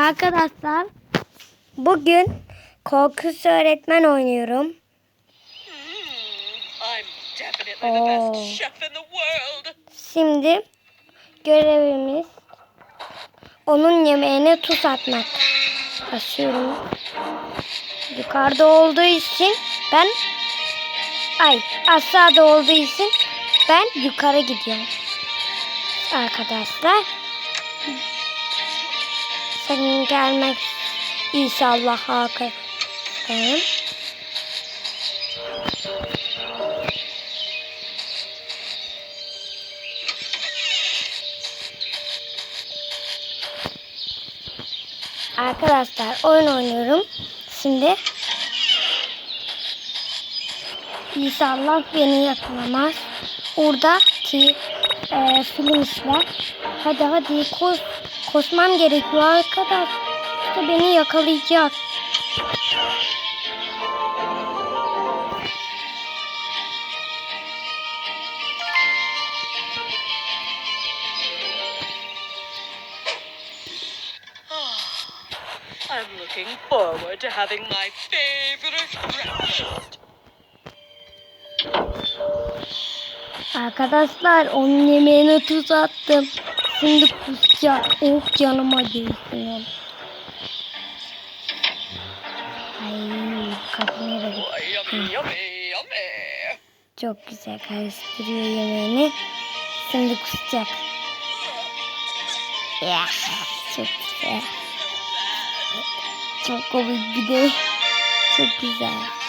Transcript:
Arkadaşlar bugün korkunç öğretmen oynuyorum. The Oh. Şimdi görevimiz onun yemeğine tuz atmak. Basıyorum. Yukarıda olduğu için ben ay aşağıda olduğu için ben yukarı gidiyorum. Arkadaşlar senin gelmek inşallah Hakan. Arkadaşlar oyun oynuyorum. Şimdi İnşallah beni yakalamaz. Oradaki e. Hadi hadi koş. Koşmam gerekiyor arkadaş. İşte beni yakalayacak. Ah, I'm looking forward to having my favorite breakfast. Arkadaşlar onun yemeğine tuz attım. Şimdi kusacak. Oh canıma değsin. Ay da yummy. Çok güzel karıştırıyor yemeğini. Şimdi kusacak. Ya, çok güzel. Çok komik bir de. Çok güzel.